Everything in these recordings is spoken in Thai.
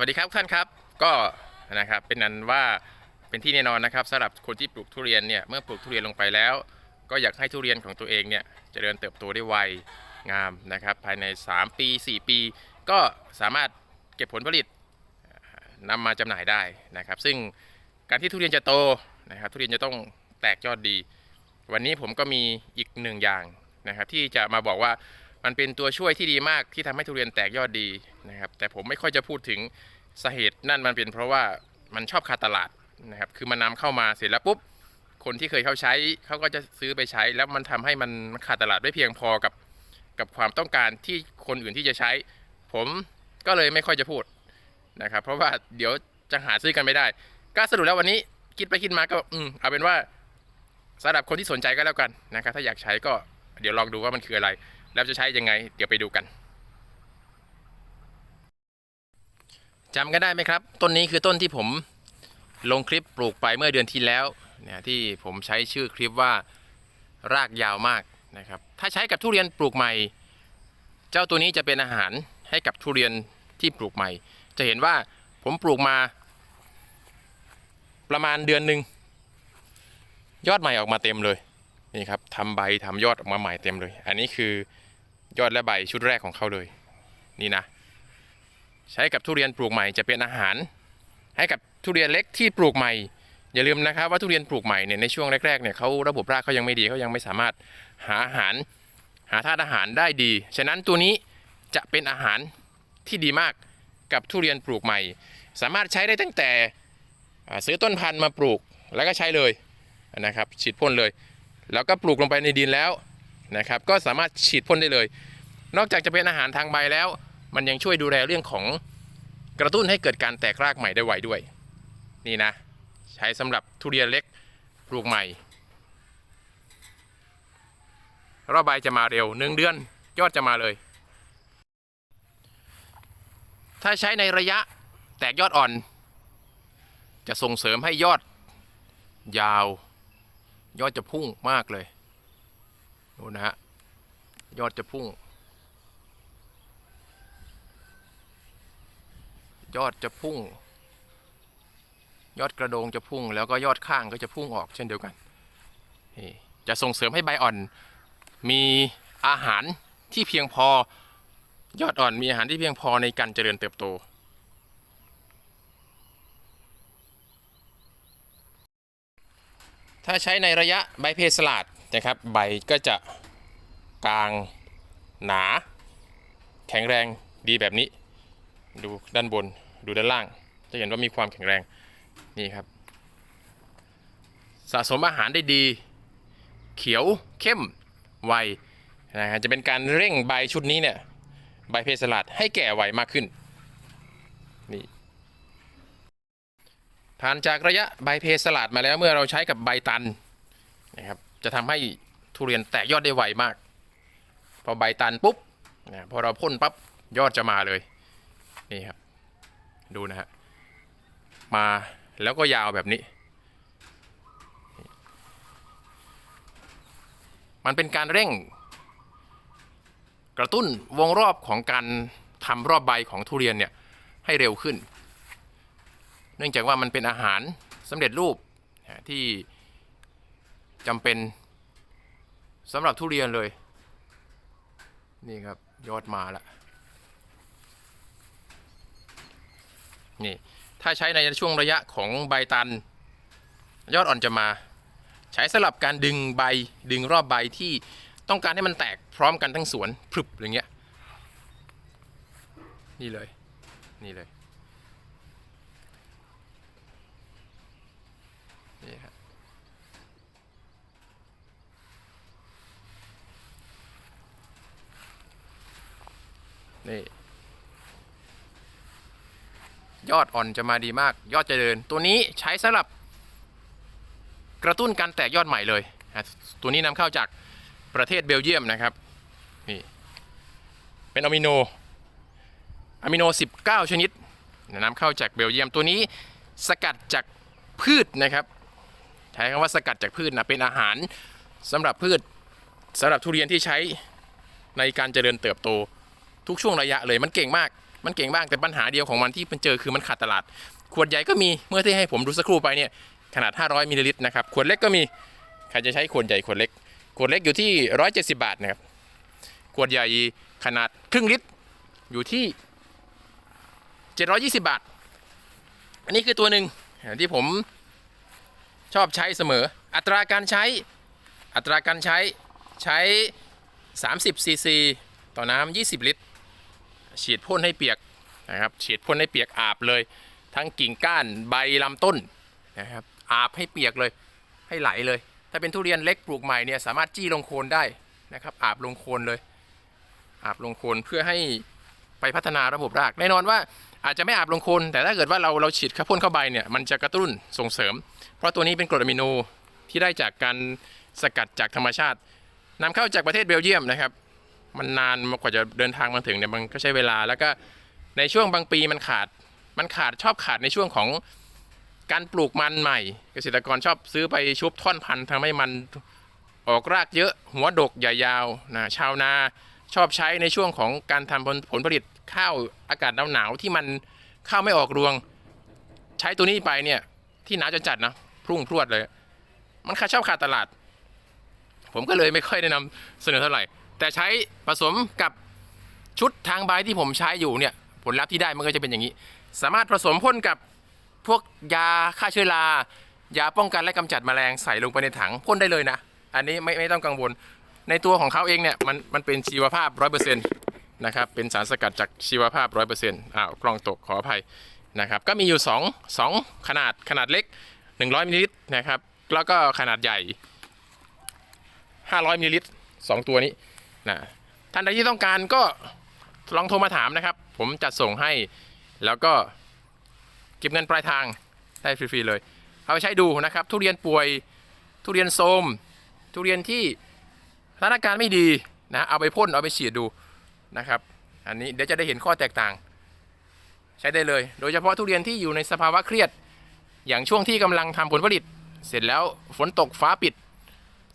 วัสดีครับท่านครับก็นะครับเป็นนั้นว่าเป็นที่แน่นอนนะครับสำหรับคนที่ปลูกทุเรียนเนี่ยเมื่อปลูกทุเรียนลงไปแล้ว ก็อยากให้ทุเรียนของตัวเองเนี่ยเจริญเติบโตได้ไวงามนะครับ ภายใน 3 ปี 4 ปี ก็สามารถเก็บผลผลิตนำมาจำหน่ายได้นะครับ ซึ่งการที่ทุเรียนจะโตนะครับทุเรียนจะต้องแตกยอดดี วันนี้ผมก็มีอีกหนึ่งอย่างนะครับที่จะมาบอกว่า มันเป็นตัวช่วยที่ดีมากที่ทำให้ทุเรียนแตกยอดดีนะครับ แต่ผมไม่ค่อยจะพูดถึงสาเหตุนั่นมันเป็นเพราะว่ามันชอบขาดตลาดนะครับ คือมันนำเข้ามาเสร็จแล้วปุ๊บ คนที่เคยเข้าใช้เขาก็จะซื้อไปใช้ แล้วมันทำให้มันขาดตลาดไม่เพียงพอกับกับความต้องการที่คนอื่นที่จะใช้ ผมก็เลยไม่ค่อยจะพูดนะครับ เพราะว่าเดี๋ยวจะหาซื้อกันไม่ได้ ก็สรุปแล้ววันนี้คิดไปคิดมาก็อืมเอาเป็นว่าสำหรับคนที่สนใจก็แล้วกันนะครับ ถ้าอยากใช้ก็เดี๋ยวลองดูว่ามันคืออะไร แล้วจะใช้ยังไง เดี๋ยวไปดูกันจำกันได้ไหมครับ ต้นนี้คือต้นที่ผมลงคลิปปลูกไปเมื่อเดือนที่แล้วเนี่ยที่ผมใช้ชื่อคลิปว่ารากยาวมากนะครับ ถ้าใช้กับทุเรียนปลูกใหม่ เจ้าตัวนี้จะเป็นอาหารให้กับทุเรียนที่ปลูกใหม่ จะเห็นว่าผมปลูกมา ประมาณเดือนหนึ่งยอดใหม่ออกมาเต็มเลย นี่ครับทำใบทำยอดออกมาใหม่เต็มเลย อันนี้คือยอดและใบชุดแรกของเขาเลย นี่นะ ใช้กับทุเรียนปลูกใหม่จะเป็นอาหาร ให้กับทุเรียนเล็กที่ปลูกใหม่ อย่าลืมนะครับว่าทุเรียนปลูกใหม่เนี่ยในช่วงแรกๆเนี่ยเขาระบบรากเขายังไม่ดีเขายังไม่สามารถหาอาหาร หาธาตุอาหารได้ดี ฉะนั้นตัวนี้จะเป็นอาหารที่ดีมากกับทุเรียนปลูกใหม่ สามารถใช้ได้ตั้งแต่ซื้อต้นพันธุ์มาปลูกแล้วก็ใช้เลยนะครับฉีดพ่นเลย แล้วก็ปลูกลงไปในดินแล้วนะครับก็สามารถฉีดพ่นได้เลย นอกจากจะเป็นอาหารทางใบแล้ว มันยังช่วยดูแลเรื่องของกระตุ้นให้เกิดการแตกรากใหม่ได้ไวด้วย นี่นะ ใช้สำหรับทุเรียนเล็กปลูกใหม่รอบใบจะมาเร็วหนึ่งเดือนยอดจะมาเลย ถ้าใช้ในระยะแตกยอดอ่อน จะส่งเสริมให้ยอดยาว ยอดจะพุ่งมากเลยดูนะฮะยอดจะพุ่ง ยอดจะพุ่ง ยอดกระโดงจะพุ่ง แล้วก็ยอดข้างก็จะพุ่งออกเช่นเดียวกันจะส่งเสริมให้ใบอ่อน มีอาหารที่เพียงพอยอดอ่อนมีอาหารที่เพียงพอในการเจริญเติบโต ถ้าใช้ในระยะใบเพสลาดนะครับ ใบก็จะกลางหนา แข็งแรงดีแบบนี้ ดูด้านบนดูด้านล่าง จะเห็นว่ามีความแข็งแรงนี่ครับ สะสมอาหารได้ดี เขียวเข้มไวนะฮะจะเป็นการเร่งใบชุดนี้เนี่ยใบเพสลาดให้แก่ไวมากขึ้นนี่ ผ่านจากระยะใบเพสลัดมาแล้วเมื่อเราใช้กับใบตันนะครับจะทำให้ทุเรียนแตกยอดได้ไวมาก พอใบตันปุ๊บนะพอเราพ่นปั๊บยอดจะมาเลยนี่ครับดูนะฮะมาแล้วก็ยาวแบบนี้ มันเป็นการเร่ง กระตุ้นวงรอบของการทำรอบใบของทุเรียนเนี่ยให้เร็วขึ้น เนื่องจากว่ามันเป็นอาหารสำเร็จรูปที่จำเป็นสำหรับทุเรียนเลย นี่ครับยอดมาแล้วนี่ถ้าใช้ในช่วงระยะของใบตัน ยอดอ่อนจะมา ใช้สลับการดึงใบดึงรอบใบที่ต้องการให้มันแตกพร้อมกันทั้งสวนพรึบอย่างเงี้ยนี่เลย นี่เลย นี่ครับนี่ ยอดอ่อนจะมาดีมาก ยอดเจริญตัวนี้ใช้สำหรับกระตุ้นการแตกยอดใหม่เลยอะตัวนี้นำเข้าจากประเทศเบลเยียมนะครับนี่เป็นอะมิโนอะมิโน 19 ชนิดนำเข้าจากเบลเยียมตัวนี้สกัดจากพืชนะครับใช้คำว่าสกัดจากพืชนะเป็นอาหารสำหรับพืชสำหรับทุเรียนที่ใช้ในการเจริญเติบโตทุกช่วงระยะเลยมันเก่งมาก มันเก่งบ้างแต่ปัญหาเดียวของมันที่มันเจอคือมันขาดตลาด ขวดใหญ่ก็มีเมื่อที่ให้ผมดูสักครู่ไปเนี่ยขนาด 500มิลลิลิตรนะครับขวดเล็กก็มีใครจะใช้ขวดใหญ่ขวดเล็ก ขวดเล็กอยู่ที่ 170 บาทนะครับขวดใหญ่ขนาดครึ่งลิตรอยู่ที่ 720 บาท อันนี้คือตัวหนึ่งที่ผมชอบใช้เสมอ อัตราการใช้อัตราการใช้ใช้ 30ซีซีต่อน้ำ20 ลิตร ฉีดพ่นให้เปียกนะครับฉีดพ่นให้เปียกอาบเลย ทั้งกิ่งก้านใบลำต้นนะครับอาบให้เปียกเลยให้ไหลเลย ถ้าเป็นทุเรียนเล็กปลูกใหม่เนี่ยสามารถจี้ลงโคนได้นะครับอาบลงโคนเลย อาบลงโคนเพื่อให้ไปพัฒนาระบบรากแน่นอนว่าอาจจะไม่อาบลงโคนแต่ถ้าเกิดว่าเราเราฉีดข้าพ่นเข้าใบเนี่ยมันจะกระตุ้นส่งเสริม เพราะตัวนี้เป็นกรดอะมิโนที่ได้จากการสกัดจากธรรมชาตินำเข้าจากประเทศเบลเยียมนะครับ มันนานกว่าจะเดินทางมาถึงเนี่ยมันก็ใช้เวลา แล้วก็ในช่วงบางปีมันขาด มันขาดชอบขาดในช่วงของการปลูกมันใหม่ เกษตรกรชอบซื้อไปชุบท่อนพันธุ์ทำให้มันออกรากเยอะหัวดกใหญ่ยาวนะชาวนาชอบใช้ในช่วงของการทำผลผลผลิตข้าวอากาศหนาวๆที่มันข้าวไม่ออกรวง ใช้ตัวนี้ไปเนี่ยที่หนาวจะจัดนะพรุ่งพรวดเลย มันขาดชอบขาดตลาด ผมก็เลยไม่ค่อยแนะนำเสนอเท่าไหร่ แต่ใช้ผสมกับชุดทางใบที่ผมใช้อยู่เนี่ยผลลัพธ์ที่ได้มันก็จะเป็นอย่างนี้ สามารถผสมพ่นกับพวกยาฆ่าเชื้อรายาป้องกันและกำจัดแมลงใส่ลงไปในถังพ่นได้เลยนะ อันนี้ไม่ไม่ต้องกังวล ในตัวของเขาเองเนี่ยมันมันเป็นชีวภาพร้อยเปอร์เซ็นต์นะครับเป็นสารสกัดจากชีวภาพร้อยเปอร์เซ็นต์อ้าวกล้องตกขออภัยนะครับก็มีอยู่ 2 2 ขนาดขนาดเล็ก 100มิลลิลิตรนะครับแล้วก็ขนาดใหญ่ 500มิลลิลิตรสองตัวนี้ นะท่านใดที่ต้องการก็ลองโทรมาถามนะครับ ผมจัดส่งให้แล้วก็เก็บเงินปลายทางได้ฟรีๆเลย เอาไปใช้ดูนะครับ ทุเรียนป่วยทุเรียนโทมทุเรียนที่สถานการณ์ไม่ดีนะเอาไปพ่นเอาไปฉีดดูนะครับ อันนี้เดี๋ยวจะได้เห็นข้อแตกต่าง ใช้ได้เลย โดยเฉพาะทุเรียนที่อยู่ในสภาวะเครียด อย่างช่วงที่กำลังทำผลผลิต เสร็จแล้วฝนตกฟ้าปิด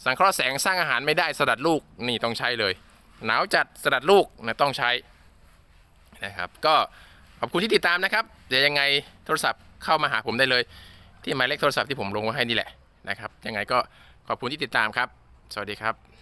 สังเคราะห์แสงสร้างอาหารไม่ได้สลัดลูกนี่ต้องใช้เลย หนาวจัดสลัดลูกนะต้องใช้นะครับ ก็ขอบคุณที่ติดตามนะครับเดี๋ยวยังไงโทรศัพท์เข้ามาหาผมได้เลย ที่หมายเลขโทรศัพท์ที่ผมลงไว้ให้นี่แหละนะครับ ยังไงก็ขอบคุณที่ติดตามครับ สวัสดีครับ